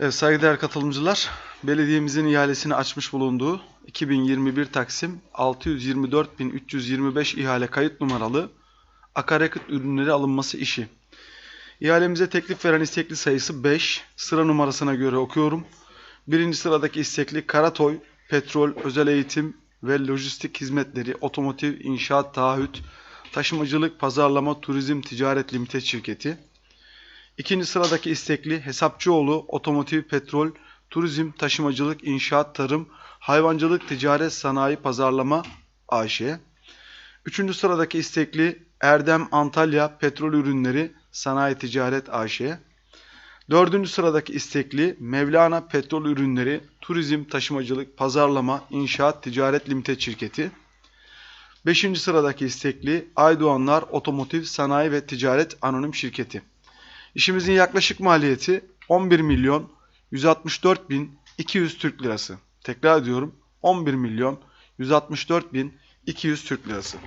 Evet, saygıdeğer katılımcılar, belediyemizin ihalesini açmış bulunduğu 2021 Taksim 624.325 ihale kayıt numaralı akaryakıt ürünleri alınması işi. İhalemize teklif veren istekli sayısı 5. Sıra numarasına göre okuyorum. Birinci sıradaki istekli Karatoy, Petrol, Özel Eğitim ve Lojistik Hizmetleri, Otomotiv, İnşaat, Taahhüt, Taşımacılık, Pazarlama, Turizm, Ticaret Limited Şirketi. İkinci sıradaki istekli Hesapçıoğlu Otomotiv, Petrol, Turizm, Taşımacılık, İnşaat, Tarım, Hayvancılık, Ticaret, Sanayi, Pazarlama AŞ. Üçüncü sıradaki istekli Erdem Antalya Petrol Ürünleri Sanayi Ticaret AŞ. Dördüncü sıradaki istekli Mevlana Petrol Ürünleri Turizm, Taşımacılık, Pazarlama, İnşaat, Ticaret Limited Şirketi. Beşinci sıradaki istekli Aydoğanlar Otomotiv, Sanayi ve Ticaret Anonim Şirketi. İşimizin yaklaşık maliyeti 11 milyon 164 bin 200 Türk lirası. Tekrar ediyorum 11 milyon 164 bin 200 Türk lirası.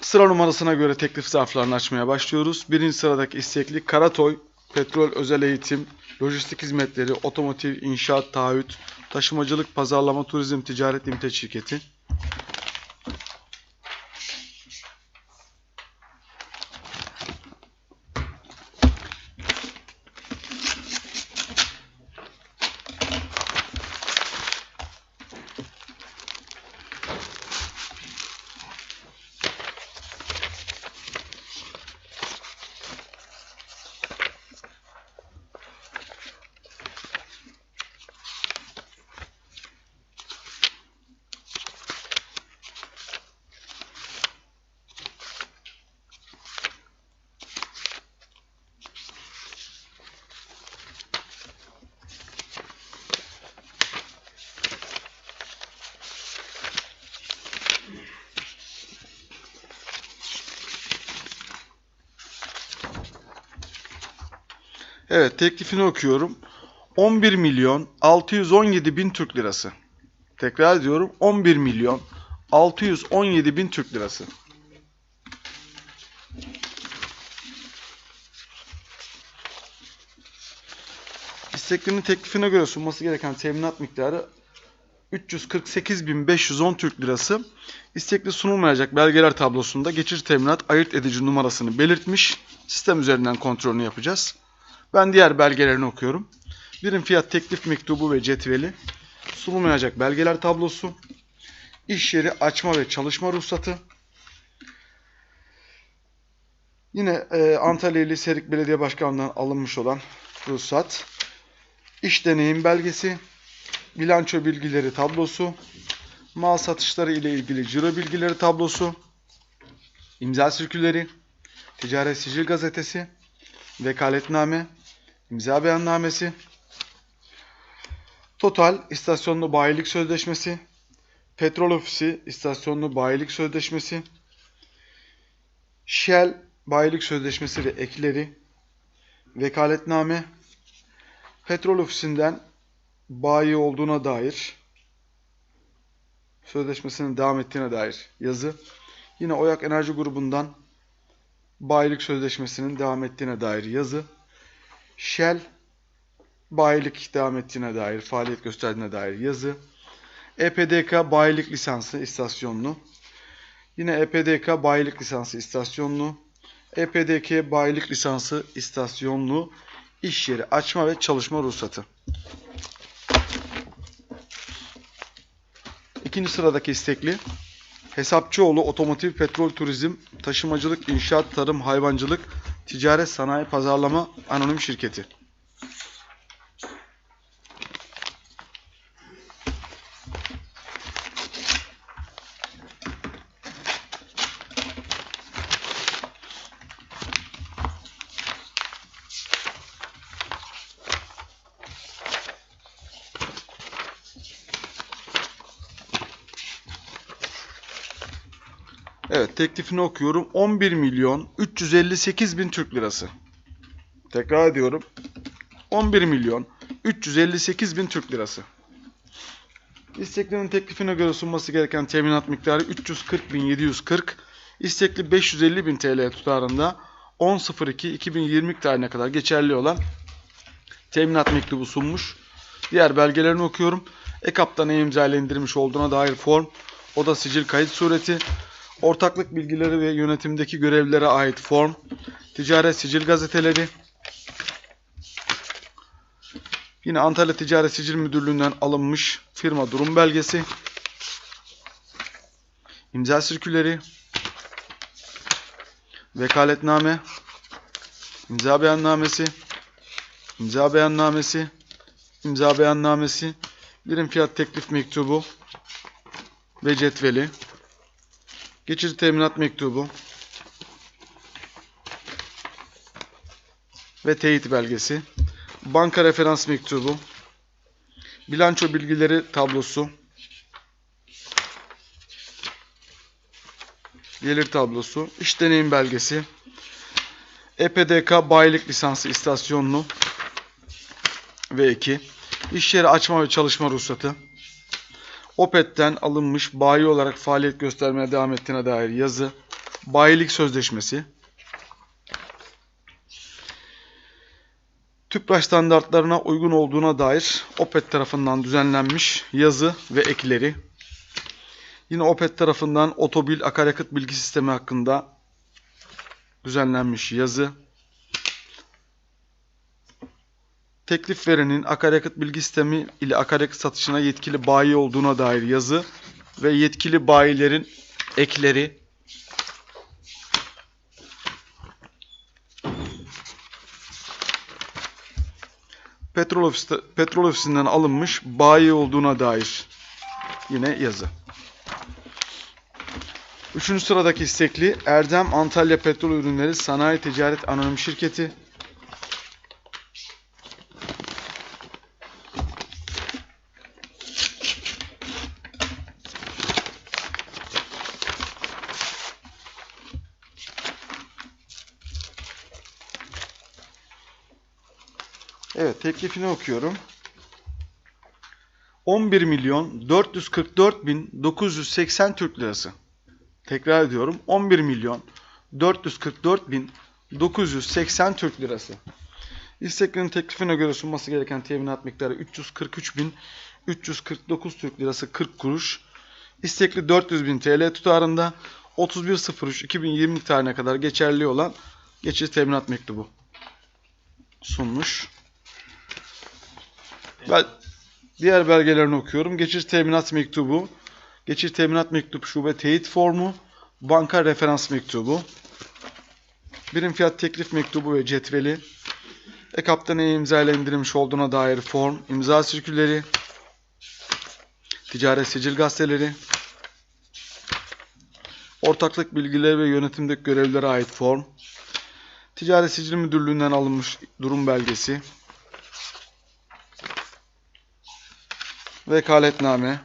Sıra numarasına göre teklif zarflarını açmaya başlıyoruz. Birinci sıradaki istekli Karatoy, Petrol Özel Eğitim, Lojistik Hizmetleri, Otomotiv, İnşaat, Taahhüt, Taşımacılık, Pazarlama, Turizm, Ticaret Limited Şirketi. Evet teklifini okuyorum. 11 milyon 617 bin Türk lirası. Tekrar ediyorum 11 milyon 617 bin Türk lirası. İsteklinin teklifine göre sunması gereken teminat miktarı 348.510 Türk lirası. İstekli sunulmayacak belgeler tablosunda geçici teminat ayırt edici numarasını belirtmiş. Sistem üzerinden kontrolünü yapacağız. Ben diğer belgelerini okuyorum. Birim fiyat teklif mektubu ve cetveli, sunulmayacak belgeler tablosu, iş yeri açma ve çalışma ruhsatı, yine e, Antalya İli Serik Belediye Başkanlığı'ndan alınmış olan ruhsat, iş deneyim belgesi, bilanço bilgileri tablosu, mal satışları ile ilgili ciro bilgileri tablosu, imza sirküleri, ticaret sicil gazetesi, vekaletname, imza beyannamesi, Total istasyonlu bayilik sözleşmesi, Petrol Ofisi istasyonlu bayilik sözleşmesi, Shell bayilik sözleşmesi ve ekleri, vekaletname, Petrol Ofisi'nden bayi olduğuna dair sözleşmesinin devam ettiğine dair yazı, yine Oyak Enerji Grubu'ndan bayilik sözleşmesinin devam ettiğine dair yazı, Shell bayilik devam ettiğine dair, faaliyet gösterdiğine dair yazı, EPDK bayilik lisansı istasyonlu, yine EPDK bayilik lisansı istasyonlu, EPDK bayilik lisansı istasyonlu, iş yeri açma ve çalışma ruhsatı. İkinci sıradaki istekli Hesapçıoğlu Otomotiv Petrol Turizm Taşımacılık İnşaat Tarım Hayvancılık Ticaret Sanayi Pazarlama Anonim Şirketi. Evet teklifini okuyorum. 11 milyon 358 bin Türk lirası. Tekrar ediyorum. 11 milyon 358 bin Türk lirası. İsteklinin teklifine göre sunması gereken teminat miktarı 340.740. İstekli 550 bin TL tutarında 10.02.2020 tarihine kadar geçerli olan teminat mektubu sunmuş. Diğer belgelerini okuyorum. E-Kaptan e-imza olduğuna dair form, oda sicil kayıt sureti, ortaklık bilgileri ve yönetimdeki görevlilere ait form, ticaret sicil gazeteleri, yine Antalya Ticaret Sicil Müdürlüğü'nden alınmış firma durum belgesi, imza sirküleri, vekaletname, imza beyannamesi, imza beyannamesi, imza beyannamesi, birim fiyat teklif mektubu ve cetveli, geçici teminat mektubu. Ve teyit belgesi, banka referans mektubu, bilanço bilgileri tablosu, gelir tablosu, iş deneyim belgesi, EPDK bayilik lisansı istasyonlu ve 2. İş yeri açma ve çalışma ruhsatı. OPET'ten alınmış bayi olarak faaliyet göstermeye devam ettiğine dair yazı. Bayilik sözleşmesi. TÜPRAŞ standartlarına uygun olduğuna dair OPET tarafından düzenlenmiş yazı ve ekleri. Yine OPET tarafından otobil akaryakıt bilgi sistemi hakkında düzenlenmiş yazı. Teklif verenin akaryakıt bilgi sistemi ile akaryakıt satışına yetkili bayi olduğuna dair yazı ve yetkili bayilerin ekleri. Petrol, ofiste, petrol ofisinden alınmış bayi olduğuna dair yine yazı. Üçüncü sıradaki istekli Erdem Antalya Petrol Ürünleri Sanayi Ticaret Anonim Şirketi. Evet teklifini okuyorum. 11 milyon 444 bin 980 Türk lirası. Tekrar ediyorum. 11 milyon 444 bin 980 Türk lirası. İsteklinin teklifine göre sunması gereken teminat miktarı 343 bin 349 Türk lirası 40 kuruş. İstekli 400 bin TL tutarında 31.03.2020 tarihine kadar geçerli olan geçici teminat mektubu sunmuş. Ben diğer belgelerini okuyorum. Geçici teminat mektubu, geçici teminat mektubu şube teyit formu, banka referans mektubu, birim fiyat teklif mektubu ve cetveli, e-kaptan e-imza ile indirilmiş olduğuna dair form, imza sirküleri, ticaret sicil gazeteleri, ortaklık bilgileri ve yönetimdeki görevlilere ait form, ticaret sicil müdürlüğünden alınmış durum belgesi, vekaletname,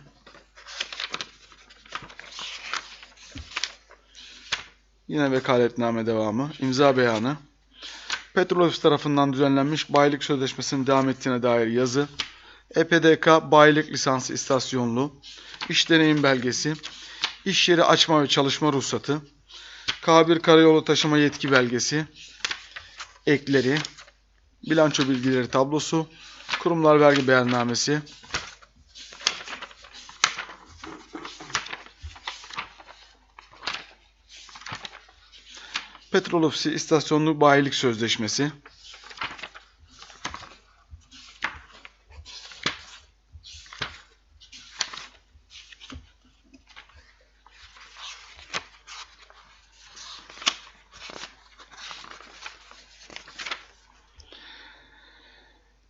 yine vekaletname devamı, imza beyanı, Petrol Ofisi tarafından düzenlenmiş bayilik sözleşmesinin devam ettiğine dair yazı, EPDK bayilik lisansı istasyonlu, iş deneyim belgesi, iş yeri açma ve çalışma ruhsatı, K1 karayolu taşıma yetki belgesi, ekleri, bilanço bilgileri tablosu, kurumlar vergi beyannamesi, Petrol Ofisi istasyonlu bayilik sözleşmesi.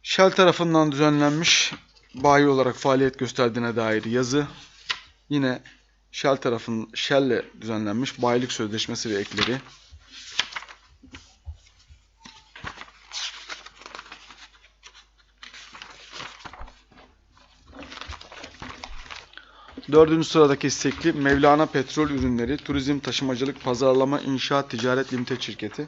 Shell tarafından düzenlenmiş bayi olarak faaliyet gösterdiğine dair yazı. Yine Shell tarafın Shell'le düzenlenmiş bayilik sözleşmesi ve ekleri. Dördüncü sıradaki istekli Mevlana Petrol Ürünleri Turizm Taşımacılık Pazarlama İnşaat Ticaret Limited Şirketi.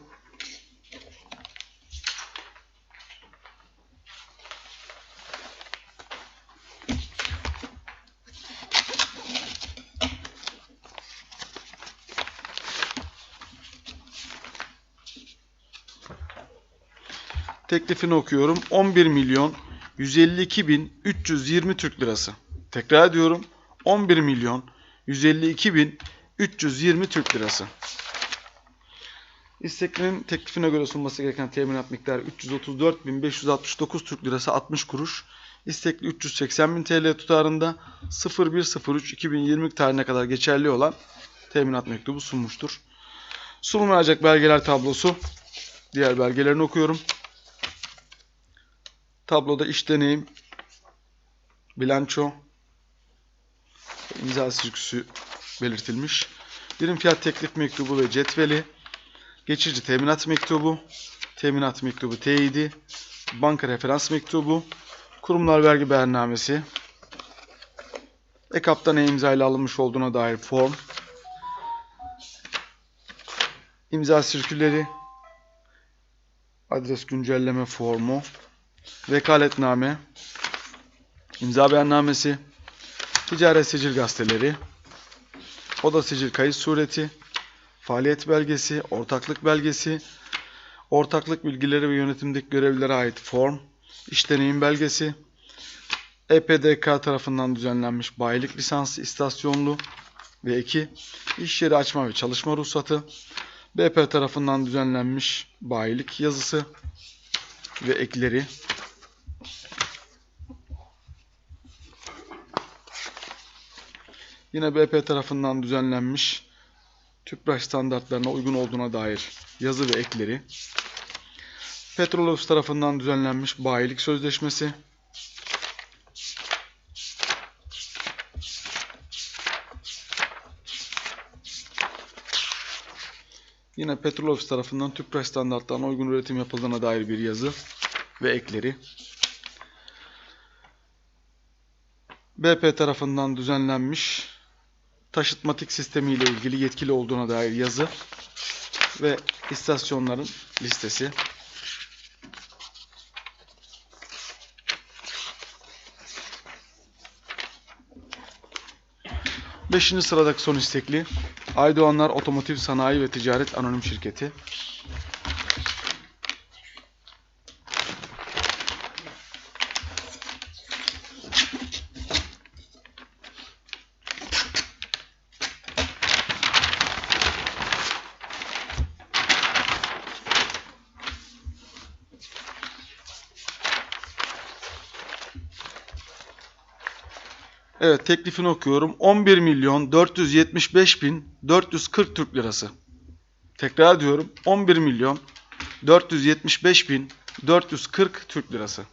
Teklifini okuyorum. 11 milyon 152 bin 320 Türk lirası. Tekrar ediyorum. 11 milyon 152 bin 320 Türk lirası. İsteklinin teklifine göre sunması gereken teminat miktarı 334.569 Türk lirası 60 kuruş. İstekli 380.000 TL tutarında 01.03.2020 tarihine kadar geçerli olan teminat mektubu sunmuştur. Sunulmayacak belgeler tablosu. Diğer belgelerini okuyorum. Tabloda iş deneyim, bilanço, imza sürküsü belirtilmiş. Birim fiyat teklif mektubu ve cetveli, geçici teminat mektubu, teminat mektubu teyidi, banka referans mektubu, kurumlar vergi beyannamesi, EKAP'ta ne imza ile alınmış olduğuna dair form, imza sirküleri, adres güncelleme formu, vekaletname, imza beyannamesi, ticaret sicil gazeteleri, oda sicil kayıt sureti, faaliyet belgesi, ortaklık belgesi, ortaklık bilgileri ve yönetimdeki görevlilere ait form, iş deneyim belgesi, EPDK tarafından düzenlenmiş bayilik lisansı istasyonlu ve 2. iş yeri açma ve çalışma ruhsatı, BP tarafından düzenlenmiş bayilik yazısı ve ekleri, Yine BP tarafından düzenlenmiş TÜPRAŞ standartlarına uygun olduğuna dair yazı ve ekleri, Petrolofs tarafından düzenlenmiş bayilik sözleşmesi, Yine Petrolofs tarafından TÜPRAŞ standartlarına uygun üretim yapıldığına dair bir yazı ve ekleri. BP tarafından düzenlenmiş taşıtmatik sistemi ile ilgili yetkili olduğuna dair yazı ve istasyonların listesi. Beşinci sıradaki son istekli Aydoğanlar Otomotiv Sanayi ve Ticaret Anonim Şirketi. Evet teklifini okuyorum. 11 milyon 475 bin 440 Türk lirası. Tekrar ediyorum. 11 milyon 475 bin 440 Türk lirası.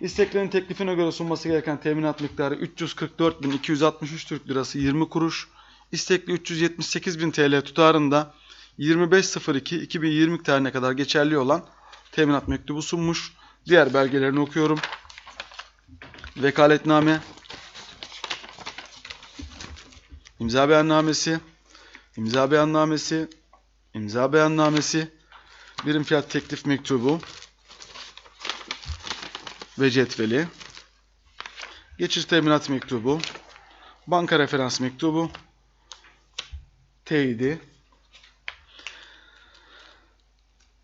İsteklerin teklifine göre sunması gereken teminat miktarı 344.263 Türk lirası 20 kuruş. İstekli 378.000 TL tutarında 25.02.2020 tarihine kadar geçerli olan teminat mektubu sunmuş. Diğer belgelerini okuyorum. Vekaletname, imza beyannamesi, imza beyannamesi, imza beyannamesi, birim fiyat teklif mektubu ve cetveli, geçiş teminat mektubu, banka referans mektubu, teyidi,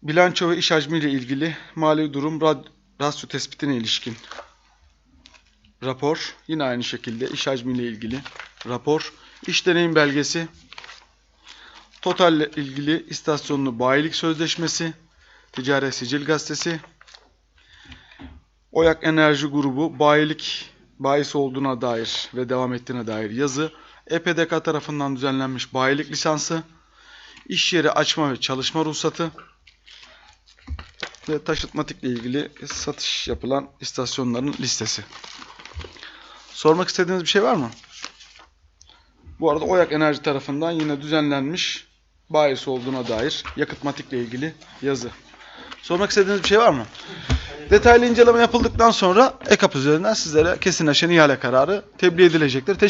bilanço ve iş hacmi ile ilgili mali durum rasyo tespitine ilişkin rapor. Yine aynı şekilde iş hacmiyle ilgili rapor. İş deneyim belgesi. Total ile ilgili istasyonlu bayilik sözleşmesi. Ticaret Sicil Gazetesi. Oyak Enerji Grubu bayilik bayisi olduğuna dair ve devam ettiğine dair yazı. EPDK tarafından düzenlenmiş bayilik lisansı. İş yeri açma ve çalışma ruhsatı. Ve taşıtmatikle ilgili satış yapılan istasyonların listesi. Sormak istediğiniz bir şey var mı? Bu arada Oyak Enerji tarafından yine düzenlenmiş bayisi olduğuna dair yakıtmatikle ilgili yazı. Sormak istediğiniz bir şey var mı? Detaylı inceleme yapıldıktan sonra EKAP üzerinden sizlere kesinleşen ihale kararı tebliğ edilecektir. Teşekkür